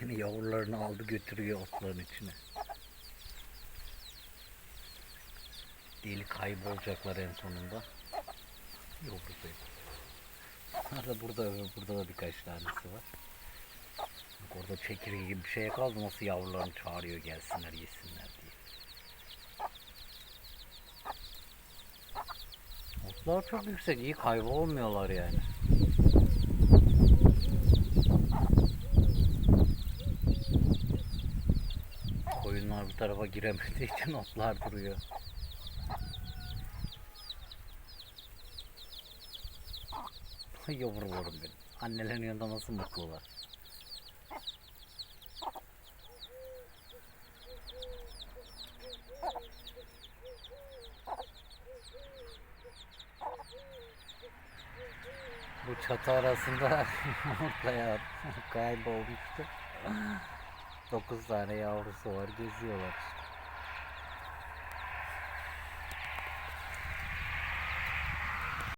Yine yavrularını aldı götürüyor otların içine. Deli kaybolacaklar en sonunda. Yavrusu. Bunlar da burada burada da birkaç tanesi var. Bak orada çekirge gibi bir şey kaldı nasıl yavrularını çağırıyor gelsinler yesinler diye. Otlar çok yüksek iyi kaybolmuyorlar yani. Koyunlar bu tarafa giremediği için otlar duruyor. Yavrularım benim. Annelerin yanında nasıl mutlular. Bu çatı arasında yumurtlayan kaybolmuştu. 9 tane yavrusu var geziyorlar.